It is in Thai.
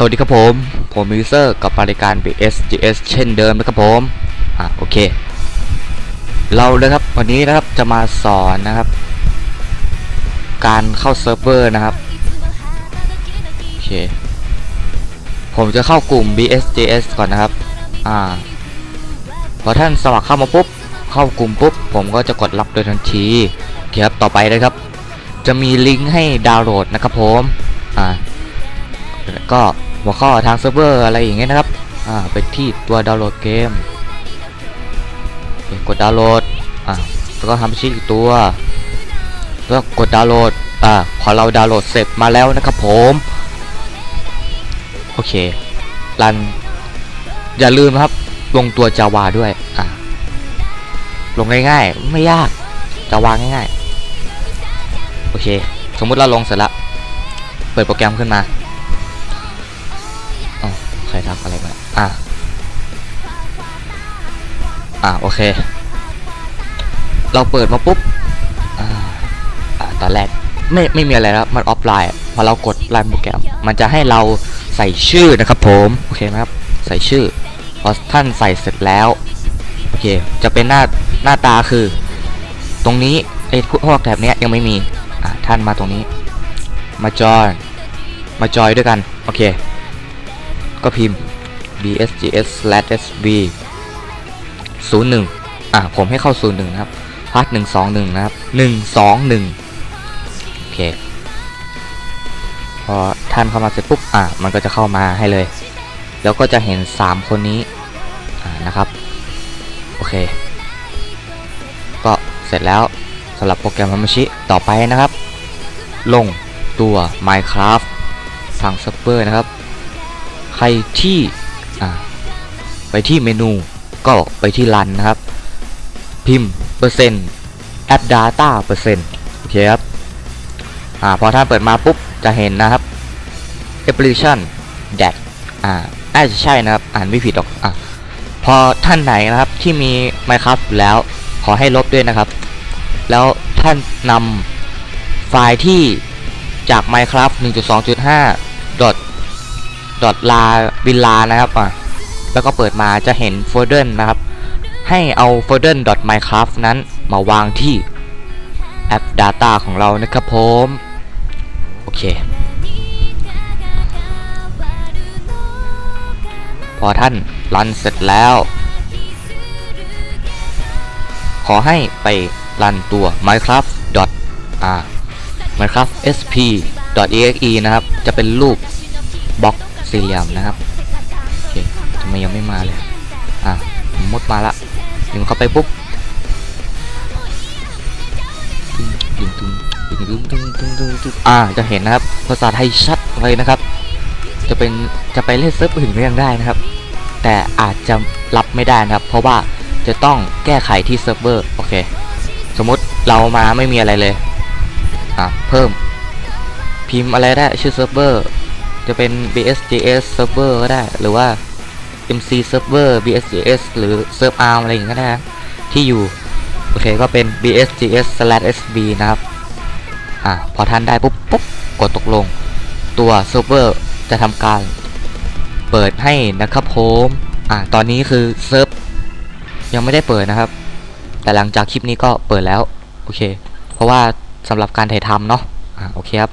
สวัสดีครับผม ผมมิวเซอร์กับรายการ BSGS เช่นเดิมนะครับผม อะโอเค เรานะครับวันนี้นะครับจะมาสอนนะครับ การเข้าเซิร์ฟเวอร์นะครับ โอเค ผมจะเข้ากลุ่ม BSGS ก่อนนะครับ อ่า พอท่านสมัครเข้ามาปุ๊บ เข้ากลุ่มปุ๊บ ผมก็จะกดรับโดยทันทีโอเคครับต่อไปนะครับ จะมีลิงก์ให้ดาวน์โหลดนะครับผม อ่าก็ หัวข้อทางเซิร์ฟเวอร์อะไรอย่างเงี้ยนะครับ อ่าไปที่ตัวดาวน์โหลดเกมกดดาวน์โหลด อ่าแล้วก็ทำชื่ออีกตัว แล้วกดดาวน์โหลด อ่าพอเราดาวน์โหลดเสร็จมาแล้วนะครับผม โอเค รัน อย่าลืมนะครับ ลงตัว Java ด้วย อ่าลงง่ายๆ ไม่ยาก Java ง่ายๆ โอเค สมมุติเราลงเสร็จแล้วเปิดโปรแกรมขึ้นมา ทักอะไรมาอะ อะโอเค เราเปิดมาปุ๊บ อ่าอ่าตอนแรกไม่ไม่มีอะไรแล้วมันออฟไลน์พอเรากดรันโปรแกรม มันจะให้เราใส่ชื่อนะครับผม โอเคไหมครับ ใส่ชื่อ พอท่านใส่เสร็จแล้ว โอเค จะเป็นหน้าหน้าตาคือ ตรงนี้ไอ้พวกแถบเนี้ยยังไม่มี อะท่านมาตรงนี้ มาจอย มาจอยด้วยกัน โอเค ก็พิมพ์ bsgs/sv 01 อะ ผมให้เข้า 01 นะครับพาร์ท121 นะครับ 121 โอเค พอท่านเข้ามาเสร็จปุ๊บ อะ มันก็จะเข้ามาให้เลย แล้วก็จะเห็น 3 คนนี้ อ่า นะครับ โอเค ก็เสร็จแล้วสำหรับโปรแกรมฮามาชิต่อไปนะครับ ลงตัว Minecraft ทางเซิร์ฟเวอร์นะครับ ใครที่ไปที่เมนูก็ไปที่รันนะครับ พิมพ์เปอร์เซ็นต์ add data เปอร์เซ็นต์โอเคครับอ่าพอท่านเปิดมาปุ๊บ จะเห็นนะครับ evolution that อ่าน่าจะใช่นะครับ อ่านไม่ผิดหรอกอ่าพอท่านไหนนะครับที่มี Minecraft แล้วขอให้ลบด้วยนะครับ แล้วท่านนำไฟล์ที่จาก Minecraft 1.2.5 dot dot la วินลานะครับอะแล้วก็เปิดมาจะเห็นโฟลเดอร์นะครับ ให้เอาโฟลเดอร์ dot minecraft นั้นมาวางที่แอป data ของเรานะครับผม โอเค พอท่านรันเสร็จแล้ว ขอให้ไปรันตัว minecraft dot อ่า minecraft sp exe นะครับ จะเป็นรูปบล็อก สี่เหลี่ยมนะครับโอเคทำไมยังไม่มาเลยอะมมุดมาละดึงเข้าไปปุ๊บตึงตึงตึงตึงตึงตึงตึงตึงอ่าจะเห็นนะครับภาษาไทยชัดเลยนะครับ จะเป็นจะไปเล่นเซิร์ฟอื่นก็ยังได้นะครับ แต่อาจจะรับไม่ได้นะครับ เพราะว่าจะต้องแก้ไขที่เซิร์ฟเวอร์โอเค สมมติเรามาไม่มีอะไรเลยอะเพิ่มพิมพ์อะไรได้ชื่อเซิร์ฟเวอร์ จะเป็น BSJS server ก็ได้ หรือว่า MC server BSJS หรือ serve arm อะไรอย่างเงี้ยก็ได้นะที่อยู่ โอเคก็เป็น BSJS/sb นะครับ อะพอท่านได้ปุ๊บปุ๊บกดตกลง ตัวเซิร์ฟเวอร์จะทำการเปิดให้นะครับผมอะตอนนี้คือเซิร์ฟยังไม่ได้เปิดนะครับ แต่หลังจากคลิปนี้ก็เปิดแล้ว โอเค เพราะว่าสำหรับการถ่ายทำเนาะอะโอเคครับ